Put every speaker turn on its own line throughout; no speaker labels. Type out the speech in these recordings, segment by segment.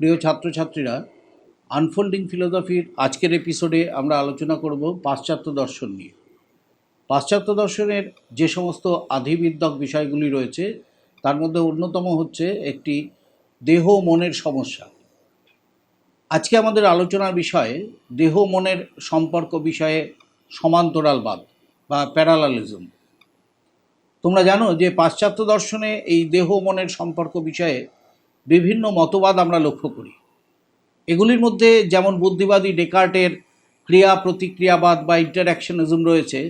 প্রিয় ছাত্রছাত্রীরা আনফোল্ডিং ফিলোসফির আজকের এপিসোডে আমরা আলোচনা করব পাশ্চাত্য দর্শন নিয়ে। পাশ্চাত্য দর্শনের যে সমস্ত আধিবিদ্যক বিষয়গুলি রয়েছে, তার মধ্যে অন্যতম হচ্ছে একটি দেহ মনের সমস্যা। আজকে আমাদের আলোচনার বিষয়ে দেহ মনের সম্পর্ক বিষয়ে সমান্তরালবাদ বা প্যারালালিজম। তোমরা জানো যে পাশ্চাত্য দর্শনে এই দেহ মনের সম্পর্ক বিষয়ে বিভিন্ন মতবাদ আমরা লক্ষ্য করি। এগুলির মধ্যে যেমন বুদ্ধিবাদী ডেকার্টের ক্রিয়া প্রতিক্রিয়াবাদ বা ইন্টারাকশনিজম রয়েছে,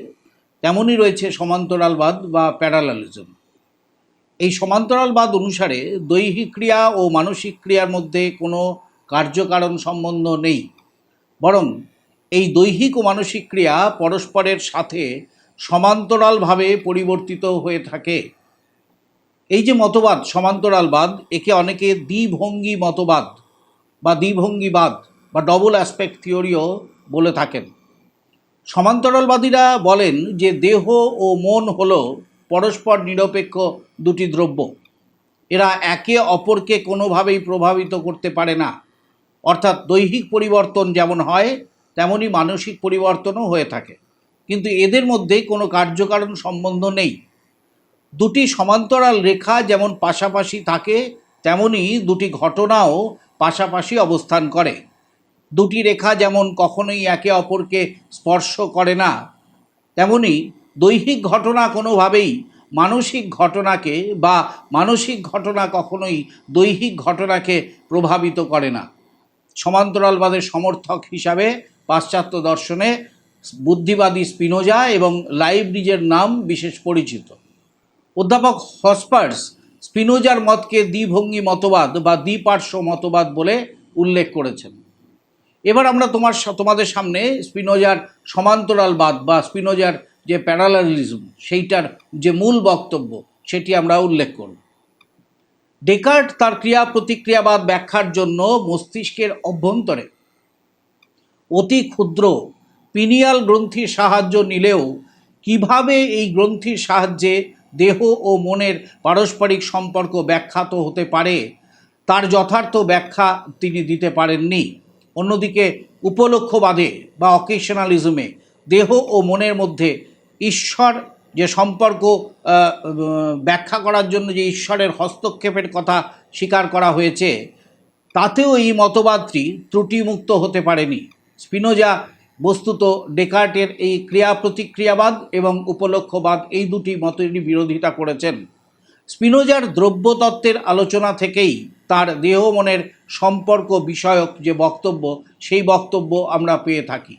তেমনই রয়েছে সমান্তরালবাদ বা প্যারালালিজম। এই সমান্তরালবাদ অনুসারে দৈহিক ক্রিয়া ও মানসিক ক্রিয়ার মধ্যে কোনো কার্যকারণ সম্বন্ধ নেই, বরং এই দৈহিক ও মানসিক ক্রিয়া পরস্পরের সাথে সমান্তরালভাবে পরিবর্তিত হয়ে থাকে। এই যে মতবাদ, সমান্তরালবাদ, একে অনেকে দ্বিভঙ্গি মতবাদ বা দ্বিভঙ্গিবাদ বা ডবল অ্যাসপেক্ট থিওরিও বলে থাকেন। সমান্তরালবাদীরা বলেন যে দেহ ও মন হল পরস্পর নিরপেক্ষ দুটি দ্রব্য। এরা একে অপরকে কোনোভাবেই প্রভাবিত করতে পারে না। অর্থাৎ দৈহিক পরিবর্তন যেমন হয় তেমনই মানসিক পরিবর্তনও হয়ে থাকে। কিন্তু এদের মধ্যে কোনো কার্যকারণ সম্বন্ধ নেই। দুটি সমান্তরাল রেখা যেমন পাশাপাশি থাকে, তেমনি দুটি ঘটনাও পাশাপাশি অবস্থান করে। দুটি রেখা যেমন কখনোই একে অপরকে স্পর্শ করে না, তেমনি দৈহিক ঘটনা কোনোভাবেই মানসিক ঘটনাকে বা মানসিক ঘটনা কখনোই দৈহিক ঘটনাকে প্রভাবিত করে না। সমান্তরালবাদের সমর্থক হিসাবে পাশ্চাত্য দর্শনে বুদ্ধিবাদী স্পিনোজা এবং লাইব্রিজের নাম বিশেষ পরিচিত। অধ্যাপক হসপার্স স্পিনোজার মতকে দ্বিভঙ্গি মতবাদ বা দ্বিপার্শ্ব মতবাদ বলে উল্লেখ করেছেন। এবার আমরা তোমার তোমাদের সামনে স্পিনোজার সমান্তরালবাদ বা স্পিনোজার যে প্যারালালিজম সেইটার যে মূল বক্তব্য সেটি আমরা উল্লেখ করব। ডেকার্ট তার ক্রিয়া প্রতিক্রিয়াবাদ ব্যাখ্যার জন্য মস্তিষ্কের অভ্যন্তরে অতি ক্ষুদ্র পিনিয়াল গ্রন্থির সাহায্য নিলেও কীভাবে এই গ্রন্থির সাহায্যে দেহ ও মনের পারস্পরিক সম্পর্ক ব্যাখ্যাত হতে পারে, তার যথার্থ ব্যাখ্যা তিনি দিতে পারেননি। অন্যদিকে উপলক্ষবাদে বা অকেশনালিজমে দেহ ও মনের মধ্যে ঈশ্বর যে সম্পর্ক ব্যাখ্যা করার জন্য যে ঈশ্বরের হস্তক্ষেপের কথা স্বীকার করা হয়েছে, তাতেও এই মতবাদটি ত্রুটিমুক্ত হতে পারেনি। স্পিনোজা বস্তুত ডেকার্টের এই ক্রিয়া প্রতিক্রিয়াবাদ এবং উপলক্ষবাদ এই দুটি মতেরই বিরোধিতা করেছেন। স্পিনোজার দ্রব্যতত্ত্বের আলোচনা থেকেই তার দেহ মনের সম্পর্ক বিষয়ক যে বক্তব্য, সেই বক্তব্য আমরা পেয়ে থাকি।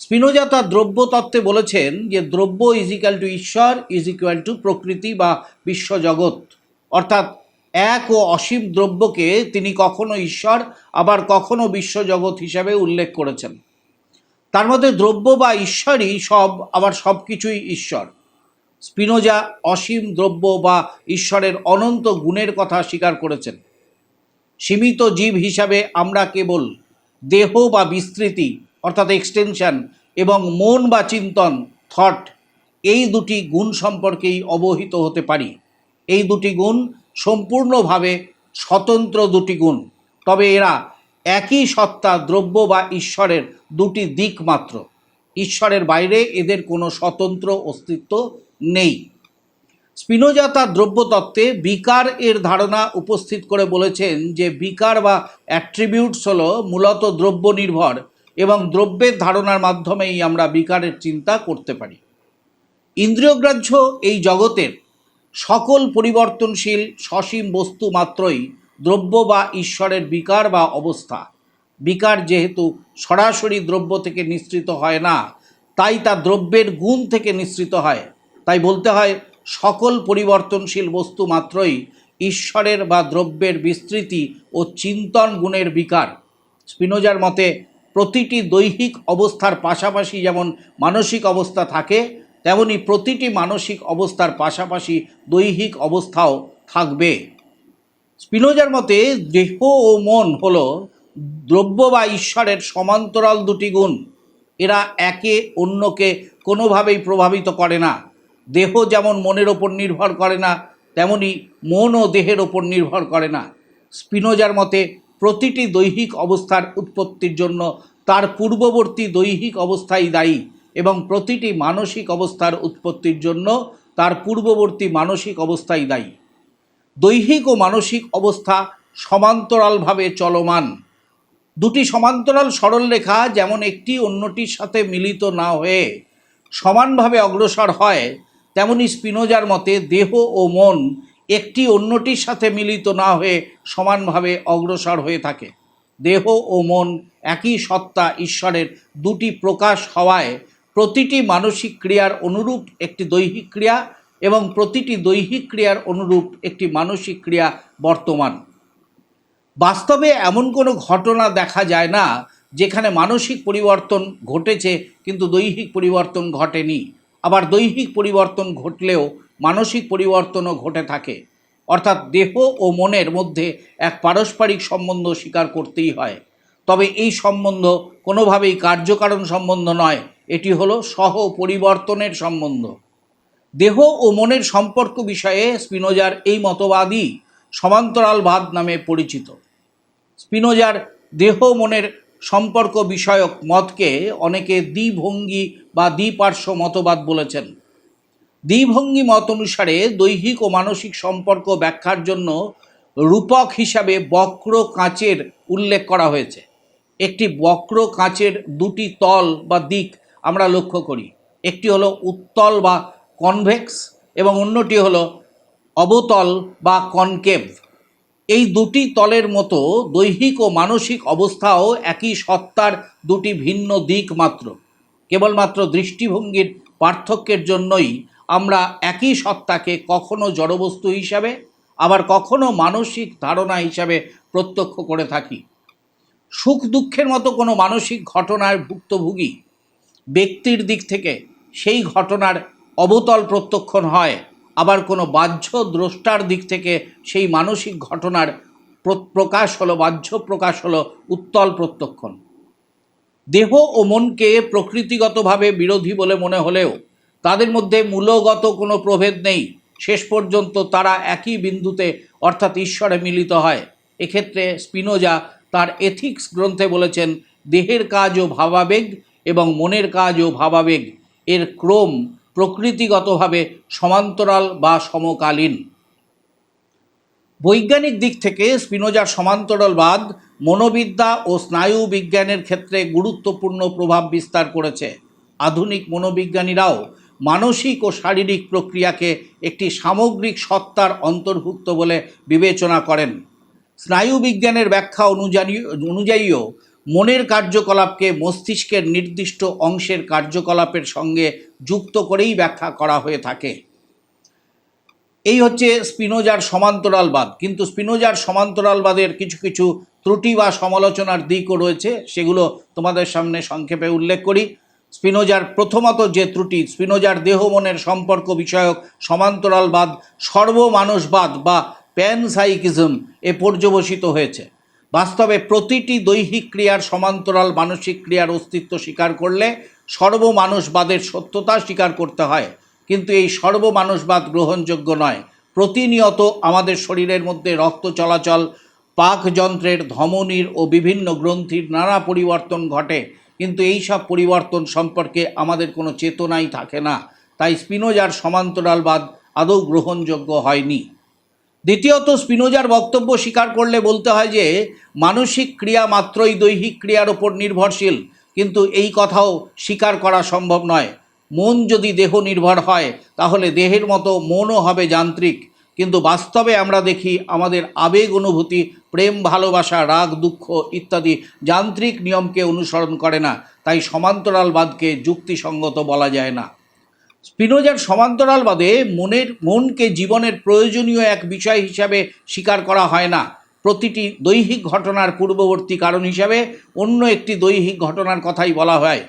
স্পিনোজা তার দ্রব্যতত্ত্বে বলেছেন যে দ্রব্য ইজ ইকাল টু ঈশ্বর ইজ ইকুয়াল টু প্রকৃতি বা বিশ্বজগৎ। অর্থাৎ এক ও অসীম দ্রব্যকে তিনি কখনো ঈশ্বর, আবার কখনো বিশ্বজগৎ হিসাবে উল্লেখ করেছেন। তার মধ্যে দ্রব্য বা ঈশ্বরই সব, আবার সব কিছুই ঈশ্বর। স্পিনোজা অসীম দ্রব্য বা ঈশ্বরের অনন্ত গুণের কথা স্বীকার করেছেন। সীমিত জীব হিসাবে আমরা কেবল দেহ বা বিস্তৃতি, অর্থাৎ এক্সটেনশন এবং মন বা চিন্তন থট এই দুটি গুণ সম্পর্কেই অবহিত হতে পারি। এই দুটি গুণ সম্পূর্ণভাবে স্বতন্ত্র দুটি গুণ। তবে এরা একই সত্তা দ্রব্য বা ঈশ্বরের দুটি দিক মাত্র। ঈশ্বরের বাইরে এদের কোনো স্বতন্ত্র অস্তিত্ব নেই। স্পিনোজা তার দ্রব্যতত্ত্বে বিকার এর ধারণা উপস্থিত করে বলেছেন যে বিকার বা অ্যাট্রিবিউটস হলো মূলত দ্রব্য নির্ভর এবং দ্রব্যের ধারণার মাধ্যমেই আমরা বিকারের চিন্তা করতে পারি। ইন্দ্রিয়গ্রাহ্য এই জগতের সকল পরিবর্তনশীল সসীম বস্তু মাত্রই দ্রব্য বা ঈশ্বরের বিকার বা অবস্থা। বিকার যেহেতু সরাসরি দ্রব্য থেকে নিঃসৃত হয় না, তাই তা দ্রব্যের গুণ থেকে নিঃসৃত হয়। তাই বলতে হয়, সকল পরিবর্তনশীল বস্তু মাত্রই ঈশ্বরের বা দ্রব্যের বিস্তৃতি ও চিন্তন গুণের বিকার। স্পিনোজার মতে, প্রতিটি দৈহিক অবস্থার পাশাপাশি যেমন মানসিক অবস্থা থাকে, তেমনি প্রতিটি মানসিক অবস্থার পাশাপাশি দৈহিক অবস্থাও থাকবে। স্পিনোজার মতে দেহ ও মন হলো দ্রব্য বা ঈশ্বরের সমান্তরাল দুটি গুণ। এরা একে অন্যকে কোনোভাবেই প্রভাবিত করে না। দেহ যেমন মনের ওপর নির্ভর করে না, তেমনি মন ও দেহের ওপর নির্ভর করে না। স্পিনোজার মতে প্রতিটি দৈহিক অবস্থার উৎপত্তির জন্য তার পূর্ববর্তী দৈহিক অবস্থাই দায়ী এবং প্রতিটি মানসিক অবস্থার উৎপত্তির জন্য তার পূর্ববর্তী মানসিক অবস্থাই দায়ী। দৈহিক ও মানসিক অবস্থা সমান্তরালভাবে চলমান। দুটি সমান্তরাল সরলরেখা যেমন একটি অন্যটির সাথে মিলিত না হয়ে সমানভাবে অগ্রসর হয়, তেমনি স্পিনোজার মতে দেহ ও মন একটি অন্যটির সাথে মিলিত না হয়ে সমানভাবে অগ্রসর হয়ে থাকে। দেহ ও মন একই সত্তা ঈশ্বরের দুটি প্রকাশ হওয়ায় প্রতিটি মানসিক ক্রিয়ার অনুরূপ একটি দৈহিক ক্রিয়া এবং প্রতিটি দৈহিক ক্রিয়ার অনুরূপ একটি মানসিক ক্রিয়া বর্তমান। বাস্তবে এমন কোনো ঘটনা দেখা যায় না, যেখানে মানসিক পরিবর্তন ঘটেছে কিন্তু দৈহিক পরিবর্তন ঘটেনি। আবার দৈহিক পরিবর্তন ঘটলেও মানসিক পরিবর্তনও ঘটে থাকে। অর্থাৎ দেহ ও মনের মধ্যে এক পারস্পরিক সম্বন্ধ স্বীকার করতেই হয়। তবে এই সম্বন্ধ কোনোভাবেই কার্যকারণ সম্বন্ধ নয়, এটি হলো সহ পরিবর্তনের সম্বন্ধ। দেহ ও মনের সম্পর্ক বিষয়ে স্পিনোজার এই মতবাদই সমান্তরালবাদ নামে পরিচিত। স্পিনোজার দেহ মনের সম্পর্ক বিষয়ক মতকে অনেকে দ্বিভঙ্গি বা দ্বিপার্শ্ব মতবাদ বলেছেন। দ্বিভঙ্গি মত অনুসারে দৈহিক ও মানসিক সম্পর্ক ব্যাখ্যার জন্য রূপক হিসাবে বক্র কাঁচের উল্লেখ করা হয়েছে। একটি বক্র কাঁচের দুটি তল বা দিক আমরা লক্ষ্য করি। একটি হলো উত্তল বা কনভেক্স এবং অন্যটি হলো অবতল বা কনকেভ এই দুটি তলের মতো দৈহিক ও মানসিক অবস্থাও একই সত্তার দুটি ভিন্ন দিক মাত্র। কেবলমাত্র দৃষ্টিভঙ্গির পার্থক্যের জন্যই আমরা একই সত্তাকে কখনো জড়বস্তু হিসাবে, আবার কখনো মানসিক ধারণা হিসাবে প্রত্যক্ষ করে থাকি। সুখ দুঃখের মতো কোনো মানসিক ঘটনার ভুক্তভোগী ব্যক্তির দিক থেকে সেই ঘটনার অবতল প্রত্যক্ষণ হয়। আবার কোনো বাহ্য দ্রষ্টার দিক থেকে সেই মানসিক ঘটনার প্রকাশ হলো, বাহ্য প্রকাশ হলো উত্তল প্রত্যক্ষণ। দেহ ও মনকে প্রকৃতিগতভাবে বিরোধী বলে মনে হলেও তাদের মধ্যে মূলগত কোনো প্রভেদ নেই। শেষ পর্যন্ত তারা একই বিন্দুতে অর্থাৎ ঈশ্বরে মিলিত হয়। এক্ষেত্রে স্পিনোজা তার এথিক্স গ্রন্থে বলেছেন, দেহের কাজ ও ভাবাবেগ এবং মনের কাজ ও ভাবাবেগ। এর ক্রম প্রকৃতিগতভাবে সমান্তরাল বা সমকালীন। বৈজ্ঞানিক দিক থেকে স্পিনোজার সমান্তরালবাদ মনোবিদ্যা ও স্নায়ু বিজ্ঞানের ক্ষেত্রে গুরুত্বপূর্ণ প্রভাব বিস্তার করেছে। আধুনিক মনোবিজ্ঞানীরাও মানসিক ও শারীরিক প্রক্রিয়াকে একটি সামগ্রিক সত্তার অন্তর্ভুক্ত বলে বিবেচনা করেন। স্নায়ু বিজ্ঞানের ব্যাখ্যা অনুযায়ী অনুযায়ীও মনের কার্যকলাপকে মস্তিষ্কের নির্দিষ্ট অংশের কার্যকলাপের সঙ্গে যুক্ত করেই ব্যাখ্যা করা হয়ে থাকে। এই হচ্ছে স্পিনোজার সমান্তরালবাদ। কিন্তু স্পিনোজার সমান্তরালবাদের কিছু কিছু ত্রুটি বা সমালোচনার দিকও রয়েছে, সেগুলো তোমাদের সামনে সংক্ষেপে উল্লেখ করি। স্পিনোজার প্রথমত যে ত্রুটি, স্পিনোজার দেহ মনের সম্পর্ক বিষয়ক সমান্তরালবাদ সর্বমানসবাদ বা প্যানসাইকিজম এ পর্যবসিত হয়েছে। বাস্তবে প্রতিটি দৈহিক ক্রিয়ার সমান্তরাল মানসিক ক্রিয়ার অস্তিত্ব স্বীকার করলে সর্বমানুষবাদের সত্যতা স্বীকার করতে হয়। কিন্তু এই সর্বমানুষবাদ গ্রহণযোগ্য নয়। প্রতিনিয়ত আমাদের শরীরের মধ্যে রক্ত চলাচল পাকযন্ত্রের ধমনীর ও বিভিন্ন গ্রন্থির নানা পরিবর্তন ঘটে। কিন্তু এই সব পরিবর্তন সম্পর্কে আমাদের কোনো চেতনাই থাকে না। তাই স্পিনোজার সমান্তরালবাদ আদৌ গ্রহণযোগ্য হয়নি। দ্বিতীয়ত স্পিনোজার বক্তব্য স্বীকার করলে বলতে হয় যে, মানসিক ক্রিয়া মাত্রই দৈহিক ক্রিয়ার ওপর নির্ভরশীল, কিন্তু এই কথাও স্বীকার করা সম্ভব নয়। মন যদি দেহ নির্ভর হয়, তাহলে দেহের মতো মনও হবে যান্ত্রিক। কিন্তু বাস্তবে আমরা দেখি আমাদের আবেগ অনুভূতি, প্রেম, ভালোবাসা, রাগ, দুঃখ ইত্যাদি যান্ত্রিক নিয়মকে অনুসরণ করে না। তাই সমান্তরালবাদকে যুক্তিসঙ্গত বলা যায় না। স্পিনোজার সমান্তরালবাদে মনের, মনকে জীবনের প্রয়োজনীয় এক বিষয় হিসাবে স্বীকার করা হয় না। প্রতিটি দৈহিক ঘটনার পূর্ববর্তী কারণ হিসাবে অন্য একটি দৈহিক ঘটনার কথাই বলা হয়।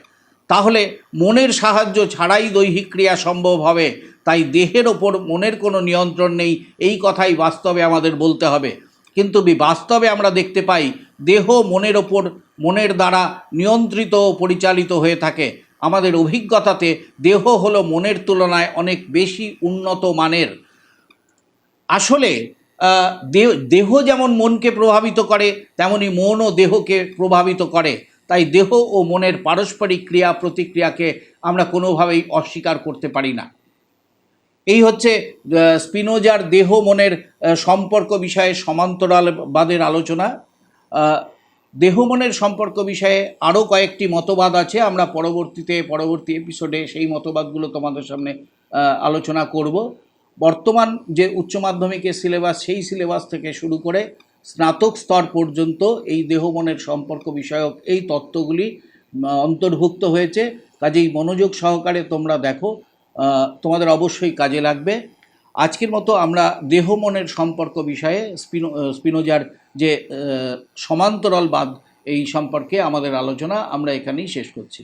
তাহলে মনের সাহায্য ছাড়াই দৈহিক ক্রিয়া সম্ভব হবে, তাই দেহের ওপর মনের কোনো নিয়ন্ত্রণ নেই, এই কথাই বাস্তবে আমাদের বলতে হবে। কিন্তু বাস্তবে আমরা দেখতে পাই, দেহ মনের ওপর মনের দ্বারা নিয়ন্ত্রিত ও পরিচালিত হয়ে থাকে। আমাদের অভিজ্ঞতাতে দেহ হলো মনের তুলনায় অনেক বেশি উন্নত মানের। আসলে দেহ- যেমন মনকে প্রভাবিত করে, তেমনি মনও দেহকে প্রভাবিত করে। তাই দেহ ও মনের পারস্পরিক ক্রিয়া, প্রতিক্রিয়াকে আমরা কোনোভাবেই অস্বীকার করতে পারি না। এই হচ্ছে স্পিনোজার দেহ মনের সম্পর্ক বিষয়ে সমান্তরালবাদের আলোচনা। আহ, দেহ মনের সম্পর্ক বিষয়ে আরও কয়েকটি মতবাদ আছে। আমরা পরবর্তীতে পরবর্তী এপিসোডে সেই মতবাদগুলো তোমাদের সামনে আলোচনা করব। বর্তমান যে উচ্চ মাধ্যমিকের সিলেবাস সেই সিলেবাস থেকে শুরু করে স্নাতক স্তর পর্যন্ত এই দেহ মনের সম্পর্ক বিষয়ক এই তত্ত্বগুলি অন্তর্ভুক্ত হয়েছে। কাজেই মনোযোগ সহকারে তোমরা দেখো। তোমাদের অবশ্যই কাজে লাগবে। আজকের মতো আমরা দেহ মনের সম্পর্ক বিষয়ে স্পিনো স্পিনোজার যে সমান্তরালবাদ এই সম্পর্কে আমাদের আলোচনা আমরা এখানেই শেষ করছি।